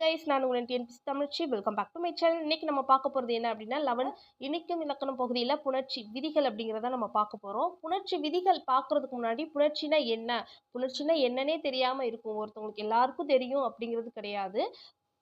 Guys நான் உங்கள் TNPSC தமிழ்ச்சி. Welcome back to my channel இன்னைக்கு நம்ம பார்க்க போகிறது என்ன அப்படின்னா லெவன் இணைக்கும் இலக்கணம் பகுதியில் புணர்ச்சி விதிகள் அப்படிங்கிறத நம்ம பார்க்க போகிறோம் புணர்ச்சி விதிகள் பார்க்குறதுக்கு முன்னாடி புணர்ச்சினா என்ன? புணர்ச்சினா என்னன்னே தெரியாமல் இருக்கும். ஒருத்தவங்களுக்கு எல்லாருக்கும் தெரியும் அப்படிங்கிறது கிடையாது.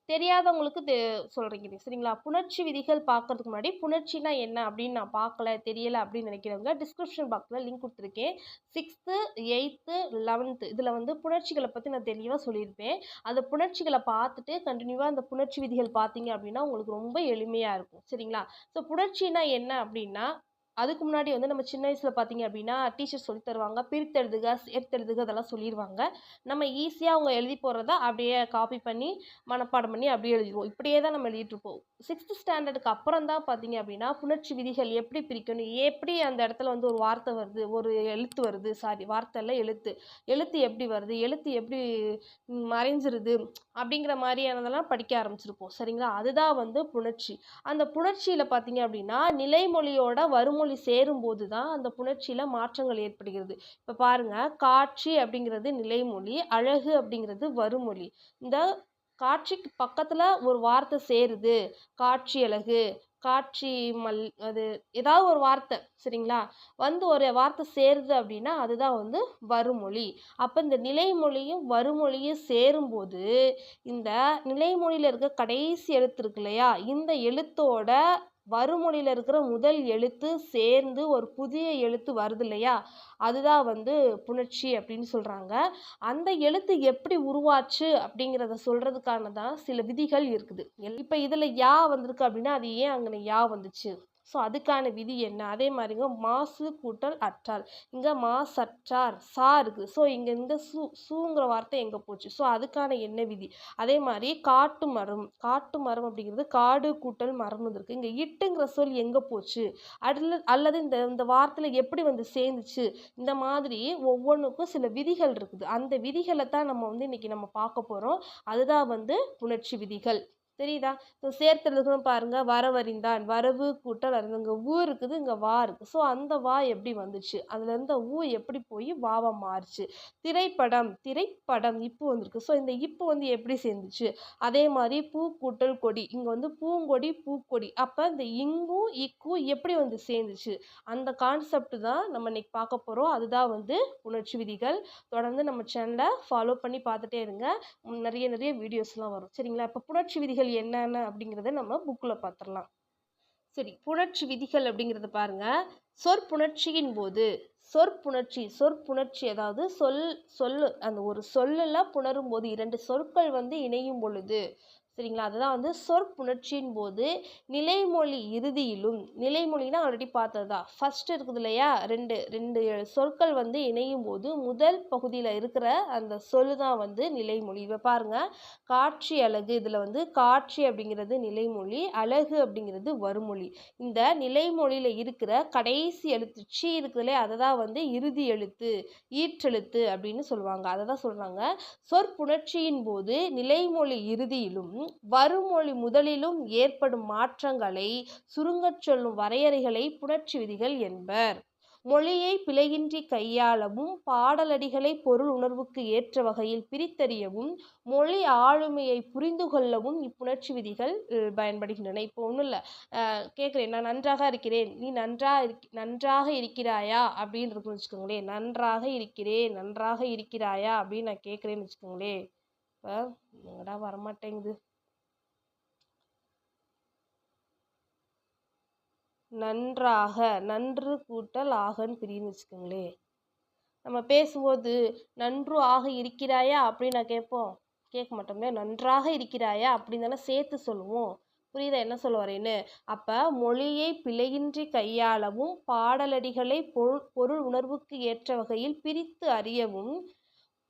தெரியாதவங்களுக்கு தெ சொல்கிறீங்க சரிங்களா? புணர்ச்சி விதிகள் பார்க்கறதுக்கு முன்னாடி புணர்ச்சினா என்ன அப்படின்னு நான் பார்க்கல தெரியல அப்படின்னு நினைக்கிறவங்க டிஸ்கிரிப்ஷன் பாக்ஸில் லிங்க் கொடுத்துருக்கேன். சிக்ஸ்த்து எயித்து லெவன்த்து இதில் வந்து புணர்ச்சிகளை பற்றி நான் தெளிவாக சொல்லியிருப்பேன். அந்த புணர்ச்சிகளை பார்த்துட்டு கண்டினியூவாக அந்த புணர்ச்சி விதிகள் பார்த்தீங்க அப்படின்னா உங்களுக்கு ரொம்ப எளிமையாக இருக்கும் சரிங்களா? ஸோ புணர்ச்சினா என்ன அப்படின்னா அதுக்கு முன்னாடி வந்து நம்ம சின்ன வயசில் பார்த்தீங்க அப்படின்னா டீச்சர் சொல்லி தருவாங்க. பிரித்தெழுதுக சேர்த்தெழுதுக அதெல்லாம் சொல்லிடுவாங்க நம்ம ஈஸியாக அவங்க எழுதி போடுறத அப்படியே காப்பி பண்ணி மனப்பாடம் பண்ணி அப்படியே எழுதிடுவோம் இப்படியே தான் நம்ம எழுதிட்டு இருப்போம். சிக்ஸ்த் ஸ்டாண்டர்டுக்கு அப்புறம் தான் பார்த்தீங்க அப்படின்னா புணர்ச்சி விதிகள் எப்படி பிரிக்கணும்? எப்படி அந்த இடத்துல வந்து ஒரு வார்த்தை வருது? ஒரு எழுத்து வருது? சாரி வார்த்தை இல்லை எழுத்து. எழுத்து எப்படி வருது? எழுத்து எப்படி மறைஞ்சிருது? அப்படிங்கிற மாதிரியானதெல்லாம் படிக்க ஆரம்பிச்சிருப்போம். சரிங்களா? அதுதான் வந்து புணர்ச்சி. அந்த புணர்ச்சியில் பார்த்தீங்க அப்படின்னா நிலைமொழியோட வறுமொழி சேரும்போது தான் அந்த புணர்ச்சியில் மாற்றங்கள் ஏற்படுகிறது. இப்போ பாருங்க காட்சி அப்படிங்கிறது நிலைமொழி அழகு அப்படிங்கிறது வறுமொழி. இந்த காட்சிக்கு பக்கத்தில் ஒரு வார்த்தை சேருது. காட்சி அழகு காட்சி மல் அது ஏதாவது ஒரு வார்த்தை சரிங்களா? வந்து ஒரு வார்த்தை சேருது அப்படின்னா அதுதான் வந்து வருமொழி அப்போ இந்த நிலைமொழியும் வறுமொழியும் சேரும்போது இந்த நிலைமொழியில் இருக்க கடைசி எழுத்து இருக்கு இல்லையா? இந்த எழுத்தோட வறுமொழியில் இருக்கிற முதல் எழுத்து சேர்ந்து ஒரு புதிய எழுத்து வருது இல்லையா அதுதான் வந்து புணர்ச்சி அப்படின்னு சொல்கிறாங்க அந்த எழுத்து எப்படி உருவாச்சு அப்படிங்கிறத சொல்கிறதுக்கான தான் சில விதிகள் இருக்குது. இப்போ இதில் யா வந்திருக்கு அப்படின்னா அது ஏன் அங்கே யா வந்துச்சு? ஸோ அதுக்கான விதி என்ன? அதே மாதிரிங்க மாசு கூட்டல் அற்றால். இங்கே மாசற்றார் சா இருக்குது ஸோ இங்கே இந்த சூ சூங்கிற வார்த்தை எங்கே போச்சு? ஸோ அதுக்கான என்ன விதி? அதே மாதிரி காட்டு மரம். காட்டு மரம் அப்படிங்கிறது காடு கூட்டல் மரம்னு இருக்குது இங்கே இட்டுங்கிற சொல் எங்கே போச்சு? அல்ல அல்லது இந்த இந்த வார்த்தையில் எப்படி வந்து சேர்ந்துச்சு? இந்த மாதிரி ஒவ்வொன்றுக்கும் சில விதிகள் இருக்குது. அந்த விதிகளை தான் நம்ம வந்து இன்றைக்கி நம்ம பார்க்க போகிறோம் அதுதான் வந்து புணர்ச்சி விதிகள். தெரியுதா? ஸோ சேர்த்துறதுக்கும் பாருங்க வரவறிந்தான் வரவு கூட்டல் அது இங்கே ஊ இருக்குது இங்கே வா இருக்குது ஸோ அந்த வா எப்படி வந்துச்சு? அதில் இருந்த ஊ எப்படி போய் வாவா மாறுச்சு? திரைப்படம் திரைப்படம் இப்போ வந்திருக்கு. ஸோ இந்த இப்போ வந்து எப்படி சேர்ந்துச்சு? அதே மாதிரி பூ கூட்டல் கொடி. இங்கே வந்து பூங்கொடி பூக்கொடி. அப்போ இந்த இங்கும் இக்கும் எப்படி வந்து சேர்ந்துச்சு? அந்த கான்செப்ட் தான் நம்ம இன்னைக்கு பார்க்க போகிறோம் அதுதான் வந்து உணர்ச்சி விதிகள். தொடர்ந்து நம்ம சேனலை ஃபாலோ பண்ணி பார்த்துட்டே இருங்க. நிறைய நிறைய வீடியோஸ்லாம் வரும். சரிங்களா? இப்போ புணர்ச்சி விதிகள் என்னென்ன அப்படிங்கிறத நம்ம புக்கில் பார்த்துடலாம். சரி புணர்ச்சி விதிகள் அப்படிங்கிறத பாருங்க. சொற்புணர்ச்சியின் போது சொற்புணர்ச்சி சொற்புணர்ச்சி அதாவது சொல் சொல்லு அந்த ஒரு சொல்லெல்லாம் புணரும் போது இரண்டு சொற்கள் வந்து இணையும் பொழுது சரிங்களா? அதுதான் வந்து சொற்புணர்ச்சியின் போது நிலைமொழி இறுதியிலும் நிலைமொழினா ஆல்ரெடி பார்த்ததா ஃபர்ஸ்ட் இருக்குது இல்லையா? ரெண்டு ரெண்டு சொற்கள் வந்து இணையும் போது முதல் பகுதியில் இருக்கிற அந்த சொல்லு தான் வந்து நிலைமொழி. இப்போ பாருங்க காட்சி அழகு இதில் வந்து காட்சி அப்படிங்கிறது நிலைமொழி அழகு அப்படிங்கிறது வறுமொழி. இந்த நிலைமொழியில் இருக்கிற கடைசி எழுத்து சி இருக்குதுல்ல அதை தான் வந்து இறுதி எழுத்து ஈற்றெழுத்து அப்படின்னு சொல்லுவாங்க. அதை தான் சொல்கிறாங்க சொற்புணர்ச்சியின் போது நிலைமொழி இறுதியிலும் வருமொழி முதலிலும் ஏற்படும் மாற்றங்களை சுருங்கச் சொல்லும் வரையறைகளை புணர்ச்சி விதிகள் என்பர். மொழியை பிழையின்றி கையாளவும் பாடலடிகளை பொருள் உணர்வுக்கு ஏற்ற வகையில் பிரித்தறியவும் மொழி ஆளுமையை புரிந்து கொள்ளவும் இப்புணர்ச்சி விதிகள் பயன்படுகின்றன. இப்போ ஒன்றும் இல்லை. கேட்குறேன் நான் நன்றாக இருக்கிறேன். நீ நன்றாக இருக் நன்றாக இருக்கிறாயா? அப்படின்னு இருக்குன்னு வச்சுக்கோங்களேன். நன்றாக இருக்கிறேன் நன்றாக இருக்கிறாயா? அப்படின்னு நான் கேட்குறேன்னு வச்சுக்கோங்களேன். இப்போ எங்கடா வரமாட்டேங்குது? நன்றாக நன்று கூட்டல் ஆகன்னு பிரியுன்னு வச்சுக்கோங்களேன் நம்ம பேசும்போது நன்று ஆக இருக்கிறாயா? அப்படின்னு நான் கேட்போம். கேட்க மாட்டோமே. நன்றாக இருக்கிறாயா? அப்படின்னு தானே சேர்த்து சொல்லுவோம். புரியுதா? என்ன சொல்ல வரேன்னு? அப்போ மொழியை பிழையின்றி கையாளவும் பாடலடிகளை பொருள் பொருள் உணர்வுக்கு ஏற்ற வகையில் பிரித்து அறியவும்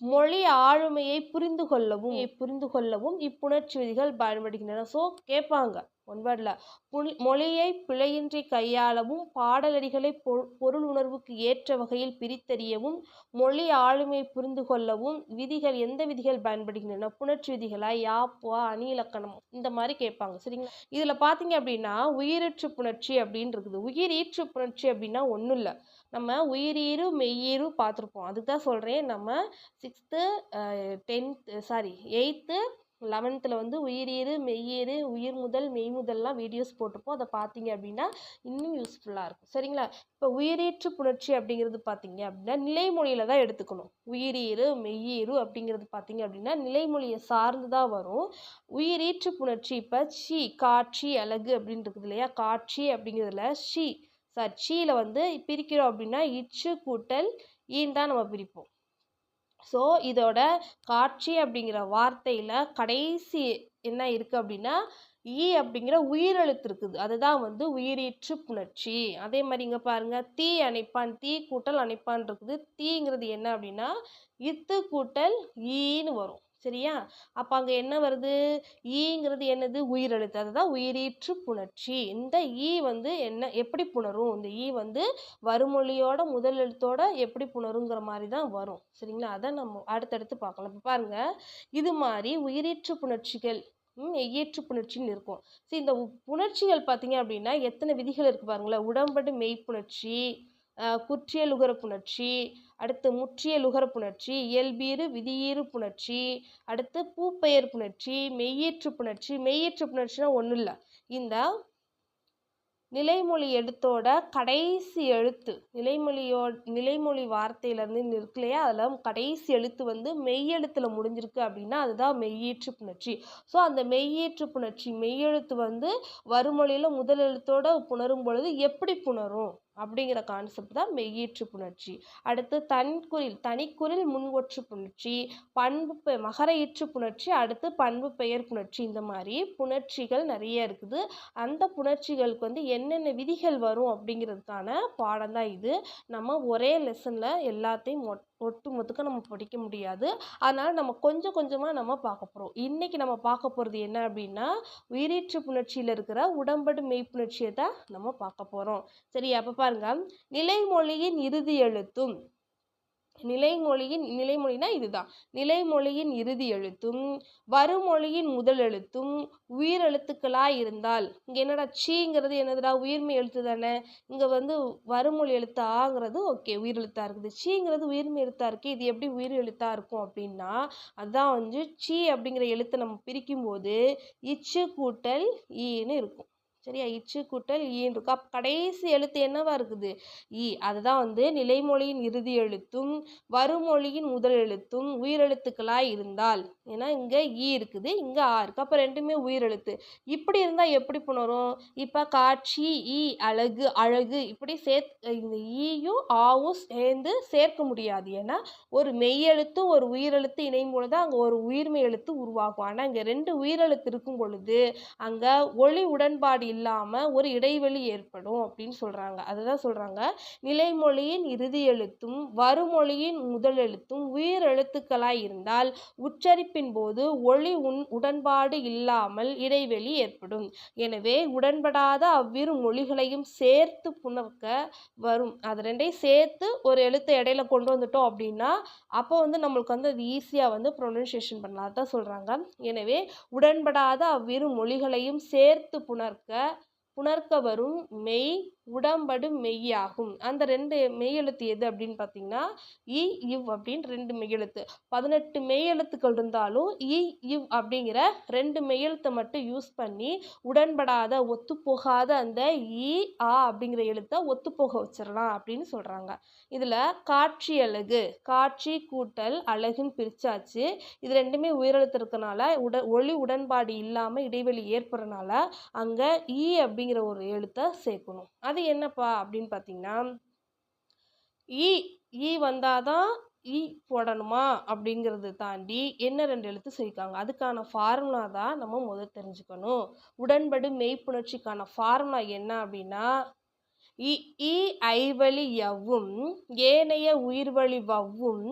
மொழி ஆளுமையை புரிந்து கொள்ளவும் புரிந்து கொள்ளவும் இப்புணர்ச்சி விதிகள் பயன்படுகின்றன. ஸோ கேட்பாங்க. ஒன் வேர்டில் புல் மொழியை பிழையின்றி கையாளவும் பாடலடிகளை பொ- பொருள் உணர்வுக்கு ஏற்ற வகையில் பிரித்தறியவும் மொழி ஆளுமை புரிந்து கொள்ளவும் விதிகள் எந்த விதிகள் பயன்படுகின்றன? புணர்ச்சி விதிகளா? யாப்புவா அணி இலக்கணம். இந்த மாதிரி கேட்பாங்க. சரிங்களா? இதில் பார்த்தீங்க அப்படின்னா உயிரீற்று புணர்ச்சி அப்படின்னு இருக்குது. உயிரீற்று புணர்ச்சி அப்படின்னா ஒன்றும் இல்லை. நம்ம உயிரீரு மெய்யீரு பார்த்துருப்போம் அதுக்கு தான் சொல்கிறேன் நம்ம சிக்ஸ்த்து டென்த்து சாரி எயித்து லெவன்த்தில் வந்து உயிரீறு மெய்யீறு உயிர் முதல் மெய் முதல்லாம் வீடியோஸ் போட்டிருப்போம். அதை பார்த்தீங்க அப்படின்னா இன்னும் யூஸ்ஃபுல்லாக இருக்கும். சரிங்களா? இப்போ உயிரீற்று புணர்ச்சி அப்படிங்கிறது பார்த்தீங்க அப்படின்னா நிலைமொழியில் தான் எடுத்துக்கணும். உயிரீறு மெய்யீறு அப்படிங்கிறது பார்த்தீங்க அப்படின்னா நிலைமொழியை சார்ந்து தான் வரும். உயிரீற்று புணர்ச்சி இப்போ சி காட்சி அழகு அப்படின்றது இல்லையா? காட்சி அப்படிங்கிறதுல ஷி சார் ஷீயில் வந்து பிரிக்கிறோம் அப்படின்னா இச்சு கூட்டல் ஈன் தான் நம்ம பிரிப்போம். ஸோ இதோட காட்சி அப்படிங்கிற வார்த்தையில் கடைசி என்ன இருக்குது அப்படின்னா ஈ அப்படிங்கிற உயிரெழுத்து இருக்குது. அதுதான் வந்து உயிரீற்று புணர்ச்சி. அதே மாதிரி இங்கே பாருங்கள் தீ அணைப்பான் தீ கூட்டல் அணைப்பான் இருக்குது. தீங்கிறது என்ன அப்படின்னா இத்து கூட்டல் ஈன்னு வரும். சரியா? அப்போ அங்கே என்ன வருது? ஈங்கிறது என்னது? உயிரெழுத்து. அதுதான் உயிரீற்று புணர்ச்சி. இந்த ஈ வந்து என்ன எப்படி புணரும்? இந்த ஈ வந்து வறுமொழியோட முதல் எழுத்தோட எப்படி புணருங்கிற மாதிரி தான் வரும். சரிங்களா? அதை நம்ம அடுத்தடுத்து பார்க்கலாம். இப்போ பாருங்க. இது மாதிரி உயிரீற்று புணர்ச்சிகள் ம், புணர்ச்சின்னு இருக்கும். சரி இந்த புணர்ச்சிகள் பார்த்தீங்க அப்படின்னா எத்தனை விதிகள் இருக்கு பாருங்களேன். உடம்படு மெய்ப்புணர்ச்சி குற்றிய குற்றியலுகர புணர்ச்சி அடுத்து முற்றியலுகர புணர்ச்சி இயல்பீறு விதியீறு புணர்ச்சி அடுத்து பூப்பெயர் புணர்ச்சி மெய்யேற்று புணர்ச்சி மெய்யேற்று புணர்ச்சினா ஒன்றும் இல்லை. இந்த நிலைமொழி எழுத்தோட கடைசி எழுத்து நிலைமொழியோ நிலைமொழி வார்த்தையிலேருந்து இருக்கு இல்லையா? அதில் கடைசி எழுத்து வந்து மெய்யெழுத்தில் முடிஞ்சிருக்கு அப்படின்னா அதுதான் மெய்யீற்று புணர்ச்சி. ஸோ அந்த மெய்யீற்று புணர்ச்சி மெய்யெழுத்து வந்து வறுமொழியில் முதல் எழுத்தோட புணரும் பொழுது எப்படி புணரும்? அப்படிங்கிற கான்செப்ட் தான் மெய்யீற்று புணர்ச்சி. அடுத்து தன்குறில் தனிக்குறில் முன்வொற்று புணர்ச்சி பண்பு பெ மகர ஈற்று புணர்ச்சி அடுத்து பண்பு பெயர் புணர்ச்சி. இந்த மாதிரி புணர்ச்சிகள் நிறைய இருக்குது. அந்த புணர்ச்சிகளுக்கு வந்து என்னென்ன விதிகள் வரும் அப்படிங்கிறதுக்கான பாடம் தான் இது. நம்ம ஒரே லெசனில் எல்லாத்தையும் மொட் ஒட்டு மொத்தக்க நம்ம படிக்க முடியாது. அதனால் நம்ம கொஞ்சம் கொஞ்சமாக நம்ம பார்க்க போகிறோம் இன்றைக்கி நம்ம பார்க்க போகிறது என்ன அப்படின்னா உயிரீற்று புணர்ச்சியில் இருக்கிற உடம்படு மெய்ப்புணர்ச்சியை தான் நம்ம பார்க்க போகிறோம் சரி அப்போ பாருங்க. நிலைமொழியின் இறுதி எழுத்தும் நிலைமொழியின் நிலைமொழினா இதுதான். நிலைமொழியின் இறுதி எழுத்தும் வருமொழியின் முதல் எழுத்தும் உயிர் எழுத்துக்களாக இருந்தால் இங்கே என்னடா சீங்கிறது என்னதுடா உயிர்மை எழுத்து தானே? இங்கே வந்து வருமொழி எழுத்து ஆங்கிறது ஓகே உயிரெழுத்தா இருக்குது. சீங்கிறது உயிர்மை எழுத்தா இருக்கு. இது எப்படி உயிர் எழுத்தா இருக்கும் அப்படின்னா அதான் வந்து சீ அப்படிங்கிற எழுத்தை நம்ம பிரிக்கும் போது இச்சு கூட்டல் ஈன்னு இருக்கும். சரியா? இச்சு கூட்டல் ஈன்னு இருக்கும் அப்போ கடைசி எழுத்து என்னவா இருக்குது? ஈ அதுதான் வந்து நிலைமொழியின் இறுதி எழுத்தும் வருமொழியின் முதல் எழுத்தும் உயிரெழுத்துக்களாக இருந்தால். ஏன்னா இங்கே ஈ இருக்குது இங்கே ஆ இருக்குது அப்போ ரெண்டுமே உயிரெழுத்து. இப்படி இருந்தால் எப்படி புணரும்? இப்போ காட்சி ஈ அழகு அழகு. இப்படி சேத் இந்த ஈயும் ஆவும் சேர்ந்து சேர்க்க முடியாது. ஏன்னா ஒரு மெய்யெழுத்தும் ஒரு உயிரெழுத்து இணையும் பொழுது அங்கே ஒரு உயிர்மை எழுத்து உருவாகும். ஆனால் இங்கே ரெண்டு உயிரெழுத்து இருக்கும் பொழுது அங்கே ஒளி உடன்பாடு இல்லாமல் ஒரு இடைவெளி ஏற்படும் அப்படின்னு சொல்கிறாங்க அதுதான் சொல்கிறாங்க நிலைமொழியின் இறுதி எழுத்தும் வருமொழியின் முதல் எழுத்தும் உயிர் எழுத்துக்களாய் இருந்தால் உச்சரிப்பின் போது ஒளி உன் உடன்பாடு இல்லாமல் இடைவெளி ஏற்படும். எனவே உடன்படாத அவ்விரு மொழிகளையும் சேர்த்து புணர்க்க வரும். அது ரெண்டையும் சேர்த்து ஒரு எழுத்தை இடையில கொண்டு வந்துட்டோம் அப்படின்னா அப்போ வந்து நம்மளுக்கு வந்து அது ஈஸியாக வந்து ப்ரொனன்சியேஷன் பண்ணலாம். அதான் சொல்கிறாங்க எனவே உடன்படாத அவ்விரு மொழிகளையும் சேர்த்து புணர்க்க புணர்க்க வரும் மெய் உடம்படு மெய்யாகும். அந்த ரெண்டு மெய்யெழுத்து எது அப்படின்னு பார்த்தீங்கன்னா இ இவ் அப்படின்னு ரெண்டு மெய்யெழுத்து. பதினெட்டு மெய்யெழுத்துக்கள் இருந்தாலும் இ இவ் அப்படிங்கிற ரெண்டு மெய்யெழுத்தை மட்டும் யூஸ் பண்ணி உடன்படாத ஒத்துப்போகாத அந்த இ ஆ அப்படிங்கிற எழுத்தை ஒத்துப்போக வச்சிடலாம் அப்படின்னு சொல்கிறாங்க இதில் காட்சி அழகு காட்சி கூட்டல் அழகுன்னு பிரிச்சாச்சு. இது ரெண்டுமே உயிரெழுத்து இருக்கனால உட ஒளி உடன்பாடு இல்லாமல் இடைவெளி ஏற்படுறனால அங்கே ஈ அப்படிங்கிற ஒரு எழுத்தை சேர்க்கணும். அது என்னப்பா அப்படின்னு பார்த்தீங்கன்னா ஈ ஈ வந்தாதான் ஈ போடணுமா? அப்படிங்கிறது தாண்டி என்ன ரெண்டு எழுத்து சொல்லியிருக்காங்க? அதுக்கான ஃபார்முலா தான் நம்ம முதல் தெரிஞ்சுக்கணும். உடன்படு மெய்ப்புணர்ச்சிக்கான ஃபார்முலா என்ன அப்படின்னா இ ஈ ஐவழி எவ்வும் ஏனைய உயிர்வழி வவ்வும்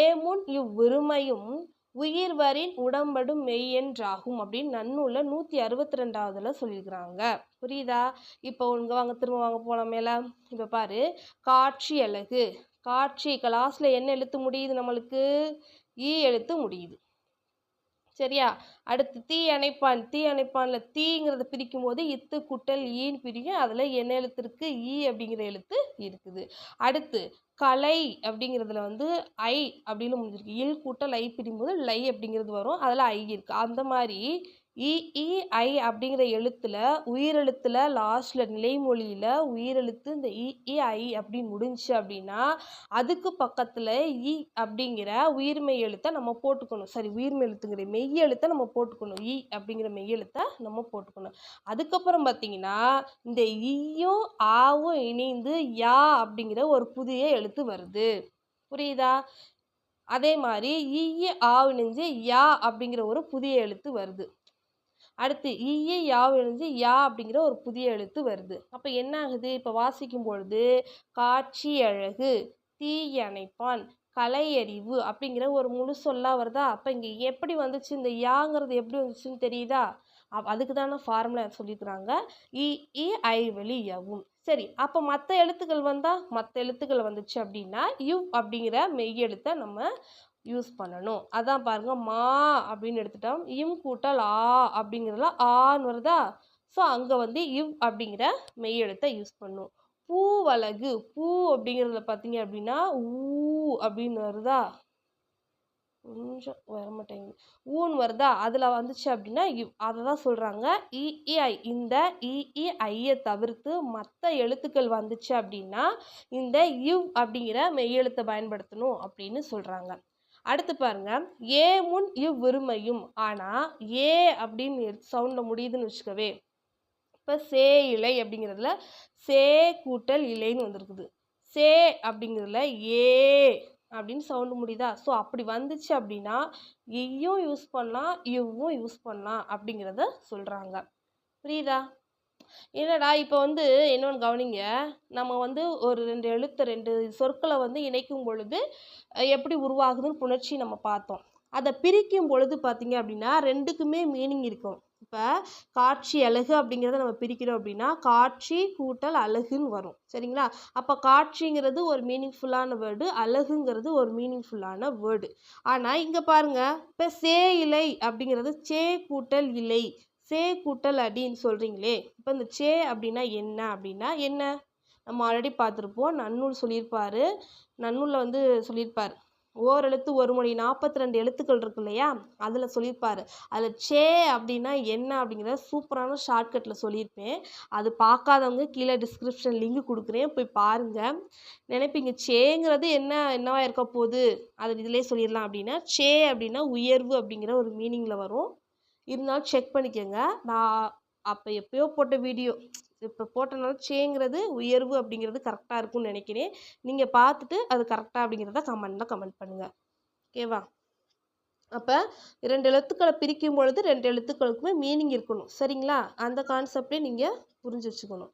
ஏமுன் இவ்விருமையும் உயிர்வரின் உடம்படும் மெய்யென்றாகும் அப்படின்னு நன்னூலில் நூற்றி அறுபத்தி ரெண்டாவதுல சொல்லியிருக்கிறாங்க. புரியுதா? இப்போ உங்க வாங்க திரும்ப வாங்க போகலாம் இப்போ பாரு காட்சி அழகு. காட்சி கிளாஸில் என்ன எழுத்து முடியுது நம்மளுக்கு? ஈ எழுத்து முடியுது. சரியா? அடுத்து தீ அணைப்பான் தீ அணைப்பானில் தீங்கிறத பிரிக்கும் போது இத்து குட்டல் ஈன்னு பிரிக்கும் அதில் என்ன எழுத்து இருக்குது ஈ அப்படிங்கிற எழுத்து இருக்குது. அடுத்து கலை அப்படிங்கிறதுல வந்து ஐ அப்படின்னு முடிஞ்சிருக்கு. இல் கூட்டல் ஐ பிரிக்கும்போது லை அப்படிங்கிறது வரும். அதில் ஐ இருக்குது அந்த மாதிரி இஇஐ அப்படிங்கிற எழுத்தில் உயிரெழுத்தில் லாஸ்ட்ல நிலைமொழியில் உயிரெழுத்து இந்த இஇஐ அப்படி ஐ அப்படின்னு முடிஞ்சுச்சு அப்படின்னா அதுக்கு பக்கத்தில் இ அப்படிங்கிற உயிர்மெய் எழுத்தை நம்ம போட்டுக்கணும். சரி உயிர்மெய் எழுத்துங்கிற மெய் எழுத்தை நம்ம போட்டுக்கணும். இ அப்படிங்கிற மெய் எழுத்தை நம்ம போட்டுக்கணும். அதுக்கப்புறம் பார்த்தீங்கன்னா இந்த ஈயும் ஆவும் இணைந்து யா அப்படிங்கிற ஒரு புதிய எழுத்து வருது. புரியுதா? அதே மாதிரி ஈய ஆ இணைஞ்சு யா அப்படிங்கிற ஒரு புதிய எழுத்து வருது. அடுத்து ஈய யாவ் இணைஞ்சு யா அப்படிங்கிற ஒரு புதிய எழுத்து வருது. அப்போ என்ன ஆகுது இப்போ வாசிக்கும் பொழுது காட்சி அழகு தீயணைப்பான் கலையறிவு அப்படிங்கிற ஒரு முழு சொல்லாக வருதா? அப்போ இங்கே எப்படி வந்துச்சு? இந்த யாங்கிறது எப்படி வந்துச்சுன்னு தெரியுதா? அப் அதுக்கு தானே ஃபார்முலா சொல்லியிருக்கிறாங்க இ இ ஐ வெளி யவும். சரி அப்போ மற்ற எழுத்துக்கள் வந்தால் மற்ற எழுத்துக்கள் வந்துச்சு அப்படின்னா யு அப்படிங்கிற மெய் எழுத்தை நம்ம யூஸ் பண்ணணும். அதான் பாருங்கள் மா அப்படின்னு எடுத்துட்டோம். இம் கூட்டல் ஆ அப்படிங்கிறதுல ஆன்னு வருதா? ஸோ அங்கே வந்து இவ் அப்படிங்கிற மெய் எழுத்தை யூஸ் பண்ணும். பூவழகு பூ அப்படிங்கிறதுல பார்த்தீங்க அப்படின்னா ஊ அப்படின்னு வருதா? கொஞ்சம் வர மாட்டேங்குது. ஊன்னு வருதா? அதில் வந்துச்சு அப்படின்னா இவ் அதை தான் சொல்கிறாங்க இஇஐ இந்த இஇஐயை தவிர்த்து மற்ற எழுத்துக்கள் வந்துச்சு அப்படின்னா இந்த இவ் அப்படிங்கிற மெய்யெழுத்தை பயன்படுத்தணும் அப்படின்னு சொல்கிறாங்க அடுத்து பாருங்க. ஏ முன் இவ்விருமையும் ஆனால் ஏ அப்படின்னு சவுண்டில் முடியுதுன்னு வச்சுக்கவே. இப்போ சே இலை அப்படிங்கிறதுல சே கூட்டல் இலைன்னு வந்திருக்குது. சே அப்படிங்கிறதுல ஏ அப்படின்னு சவுண்டு முடியுதா? ஸோ அப்படி வந்துச்சு அப்படின்னா இயும் யூஸ் பண்ணலாம் இவ்வும் யூஸ் பண்ணலாம் அப்படிங்கிறத சொல்கிறாங்க புரியுதா? என்னடா இப்போ வந்து இன்னொன்று கவனிங்க. நம்ம வந்து ஒரு ரெண்டு எழுத்து ரெண்டு சொற்களை வந்து இணைக்கும் பொழுது எப்படி உருவாகுதுன்னு புணர்ச்சி நம்ம பார்த்தோம். அதை பிரிக்கும் பொழுது பார்த்தீங்க அப்படின்னா ரெண்டுக்குமே மீனிங் இருக்கும். இப்போ காட்சி அழகு அப்படிங்கிறத நம்ம பிரிக்கிறோம் அப்படின்னா காட்சி கூட்டல் அழகுன்னு வரும். சரிங்களா? அப்போ காட்சிங்கிறது ஒரு மீனிங்ஃபுல்லான வேர்டு அழகுங்கிறது ஒரு மீனிங்ஃபுல்லான வேர்டு ஆனால் இங்கே பாருங்க இப்போ சே இலை அப்படிங்கிறது சே கூட்டல் இலை. சே கூட்டல் அடின்னு சொல்கிறீங்களே இப்போ இந்த சே அப்படின்னா என்ன? அப்படின்னா என்ன? நம்ம ஆல்ரெடி பார்த்துருப்போம். நன்னூல் சொல்லியிருப்பார். நன்னூலில் வந்து சொல்லியிருப்பார். ஓரெழுத்து ஒரு மொழி நாற்பத்தி ரெண்டு எழுத்துக்கள் இருக்கு இல்லையா? அதில் சொல்லியிருப்பார். அதில் சே அப்படின்னா என்ன அப்படிங்கிறத சூப்பரான ஷார்ட்கட்டில் சொல்லியிருப்பேன். அது பார்க்காதவங்க கீழே டிஸ்கிரிப்ஷன் லிங்க் கொடுக்குறேன். போய் பாருங்கள் நினைப்பீங்க சேங்கிறது என்ன என்னவா இருக்க போகுது? அது இதிலே சொல்லிடலாம் அப்படின்னா சே அப்படின்னா உயர்வு அப்படிங்கிற ஒரு மீனிங்கில் வரும். இருந்தாலும் செக் பண்ணிக்கோங்க. நான் அப்போ எப்போயோ போட்ட வீடியோ இப்போ போட்டனால சேங்கிறது உயர்வு அப்படிங்கிறது கரெக்டாக இருக்கும்னு நினைக்கிறேன். நீங்கள் பார்த்துட்டு அது கரெக்டாக அப்படிங்கிறத கமெண்டில் கமெண்ட் பண்ணுங்கள் ஓகேவா அப்போ ரெண்டு எழுத்துக்களை பிரிக்கும் பொழுது ரெண்டு எழுத்துக்களுக்குமே மீனிங் இருக்கணும். சரிங்களா? அந்த கான்செப்டே நீங்கள் புரிஞ்சு வச்சுக்கணும்.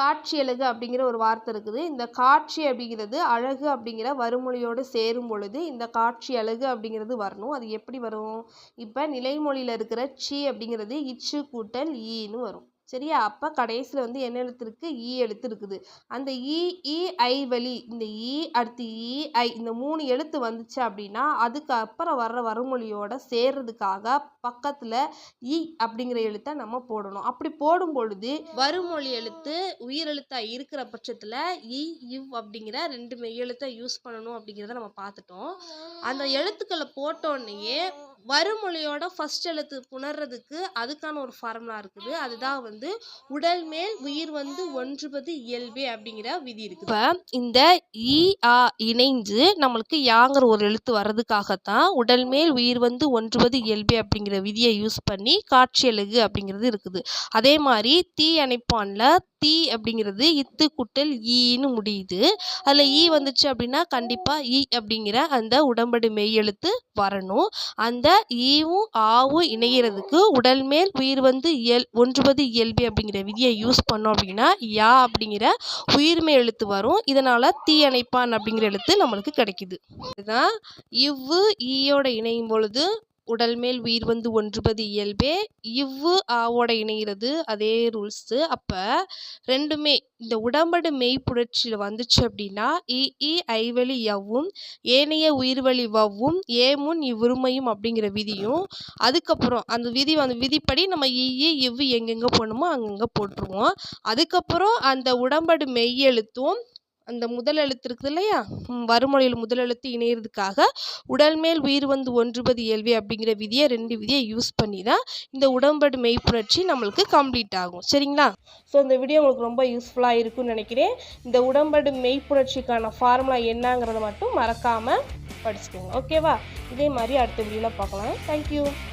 காட்சியழகு அப்படிங்கிற ஒரு வார்த்தை இருக்குது. இந்த காட்சி அப்படிங்கிறது அழகு அப்படிங்கிற வறுமொழியோடு சேரும் பொழுது இந்த காட்சி அழகு அப்படிங்கிறது வரணும். அது எப்படி வரும்? இப்போ நிலைமொழியில் இருக்கிற சி அப்படிங்கிறது இச்சு கூட்டல் ஈன்னு வரும். சரியா? அப்போ கடைசியில் வந்து என்ன எழுத்து இருக்குது e ஈ எழுத்து இருக்குது அந்த இ இ ஐ வழி இந்த இ அடுத்து e, இ ஐ இந்த மூணு எழுத்து வந்துச்சு அப்படின்னா அதுக்கு அப்புறம் வர்ற வறுமொழியோட சேர்றதுக்காக பக்கத்தில் இ அப்படிங்கிற எழுத்தை நம்ம போடணும். அப்படி போடும் பொழுது வறுமொழி எழுத்து உயிரெழுத்தா இருக்கிற பட்சத்தில் இ இவ் அப்படிங்கிற ரெண்டு மெய்யெழுத்தை யூஸ் பண்ணணும் அப்படிங்கிறத நம்ம பார்த்துட்டோம். அந்த எழுத்துக்களை போட்டோன்னையே வறுமொழியோட ஃபர்ஸ்ட் எழுத்து புணர்றதுக்கு அதுக்கான ஒரு ஃபார்முலா இருக்குது. அதுதான் வந்து உடல் மேல் உயிர் வந்து ஒன்றுபது இயல்பே அப்படிங்கிற விதி இருக்குது. இப்போ இந்த ஈ ஆ இணைஞ்சு நம்மளுக்கு யாங்கிற ஒரு எழுத்து வர்றதுக்காகத்தான் உடல் மேல் உயிர் வந்து ஒன்றுபது இயல்பே அப்படிங்கிற விதியை யூஸ் பண்ணி காட்சி அழகு அப்படிங்கிறது இருக்குது. அதே மாதிரி தீ அணைப்பான்ல தீ அப்படிங்கிறது இத்து குட்டல் ஈன்னு முடியுது. அதில் ஈ வந்துச்சு அப்படின்னா கண்டிப்பாக ஈ அப்படிங்கிற அந்த உடம்படு மெய் எழுத்து வரணும். அந்த ஈவும் ஆவும் இணைகிறதுக்கு உடல் மேல் உயிர் வந்து இயல் ஒன்றுபது இயல்பு அப்படிங்கிற விதியை யூஸ் பண்ணோம் அப்படின்னா யா அப்படிங்கிற உயிர்மை எழுத்து வரும். இதனால் தீ அணைப்பான் அப்படிங்கிற எழுத்து நம்மளுக்கு கிடைக்குது. இதுதான் இவ்வு ஈயோட இணையும் பொழுது உடல் மேல் உயிர் வந்து ஒன்றுபது இயல்பே இவ்வு ஆவோட இணைகிறது. அதே ரூல்ஸு அப்போ ரெண்டுமே இந்த உடம்படு மெய்ப்புணர்ச்சியில் வந்துச்சு அப்படின்னா இ இ ஐவழி யவ்வும் ஏனைய உயிர்வழி வவ்வும் ஏமுன் இவ்வுரிமையும் அப்படிங்கிற விதியும். அதுக்கப்புறம் அந்த விதி அந்த விதிப்படி நம்ம இஇ இ இவ்வு எங்கெங்கே போடணுமோ அங்கங்கே போட்டுருவோம். அதுக்கப்புறம் அந்த உடம்படு மெய் எழுத்தும் அந்த முதல் எழுத்து இருக்குது இல்லையா? வறுமொழியில் முதல் எழுத்து இணையிறதுக்காக உடல் மேல் உயிர் வந்து ஒன்றுபது இயல்வி அப்படிங்கிற விதியை ரெண்டு விதியை யூஸ் பண்ணி தான் இந்த உடம்படு மெய்ப்புணர்ச்சி நம்மளுக்கு கம்ப்ளீட் ஆகும். சரிங்களா? ஸோ இந்த வீடியோ உங்களுக்கு ரொம்ப யூஸ்ஃபுல்லாக இருக்கும்னு நினைக்கிறேன். இந்த உடம்படு மெய்ப்புணர்ச்சிக்கான ஃபார்முலா என்னங்கிறத மட்டும் மறக்காமல் படிச்சுக்கோங்க. ஓகேவா இதே மாதிரி அடுத்த வீடியோவில் பார்க்கலாம். தேங்க்யூ